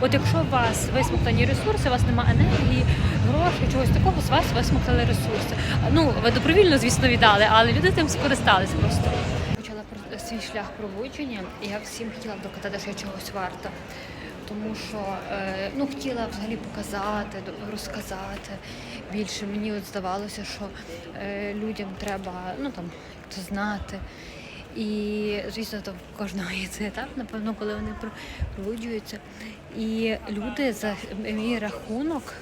От якщо у вас висмоктані ресурси, у вас немає енергії, грошей, чогось такого, з вас висмоктали ресурси. Ну, ви добровільно, звісно, віддали, але люди тим скористались просто. Почала свій шлях пробудження, і я всім хотіла докатати, що я чогось варта. Тому що е, ну, хотіла взагалі показати, розказати більше. Мені от здавалося, що е, людям треба ну, там, знати. І, звісно, то в кожного є цей етап, напевно, коли вони про- пробуджуються. І люди за мій рахунок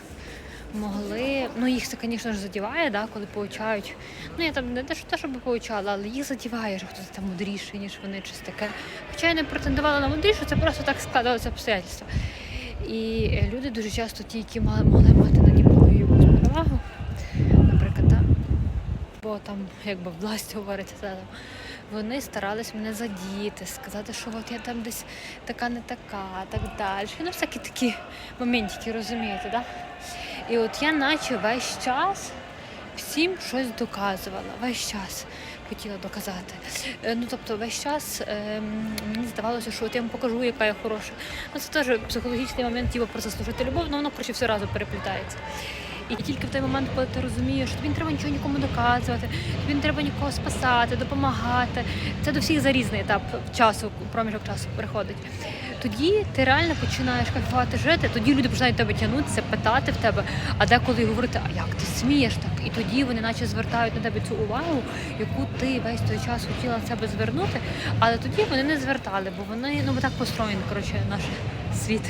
могли, ну їх це, звісно ж, задіває, да, коли получають. Ну я там не те, що те, щоб получала, але їх задіває, що хтось там мудріший, ніж вони, щось таке. Хоча я не претендувала на мудрішу, це просто так складалося обстоятельства. І люди дуже часто ті, які могли мати наді мною якусь перевагу, наприклад, так, бо там якби власть говорить, та, там, вони старались мене задіти, сказати, що от я там десь така не така, так далі. Ну, всякі такі моментики, розумієте, да? І от я наче весь час всім щось доказувала, весь час хотіла доказати. Е, Ну, тобто, весь час ем, мені здавалося, що от я вам покажу, яка я хороша. Ну, це теж психологічний момент, типу, про заслужити любов, але воно, коротше, все разом переплітається. І тільки в той момент, коли ти розумієш, що тобі не треба нічого нікому доказувати, тобі не треба нікого спасати, допомагати. Це до всіх за різний етап часу, проміжок часу приходить. Тоді ти реально починаєш кайфувати жити, тоді люди починають тебе тягнутися, питати в тебе, а деколи говорити, а як ти смієш так? І тоді вони наче звертають на тебе цю увагу, яку ти весь той час хотіла себе звернути, але тоді вони не звертали, бо вони ну так построєний, коротше, наш світ.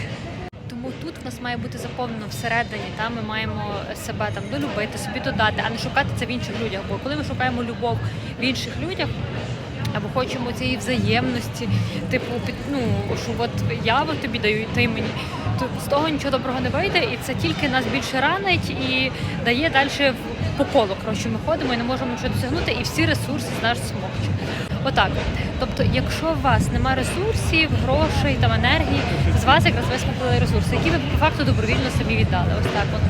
Тому тут в нас має бути заповнено всередині. Та ми маємо себе там долюбити, собі додати, а не шукати це в інших людях. Бо коли ми шукаємо любов в інших людях. Або хочемо цієї взаємності, типу, ну, що от я от тобі даю, і ти мені. То з того нічого доброго не вийде, і це тільки нас більше ранить і дає далі по колу. Коротше, ми ходимо і не можемо нічого досягнути, і всі ресурси з нас смокчуть. Отак. Тобто, якщо у вас немає ресурсів, грошей, там енергії, з вас якраз висмокли ресурси, які ви по факту добровільно собі віддали. Ось так от.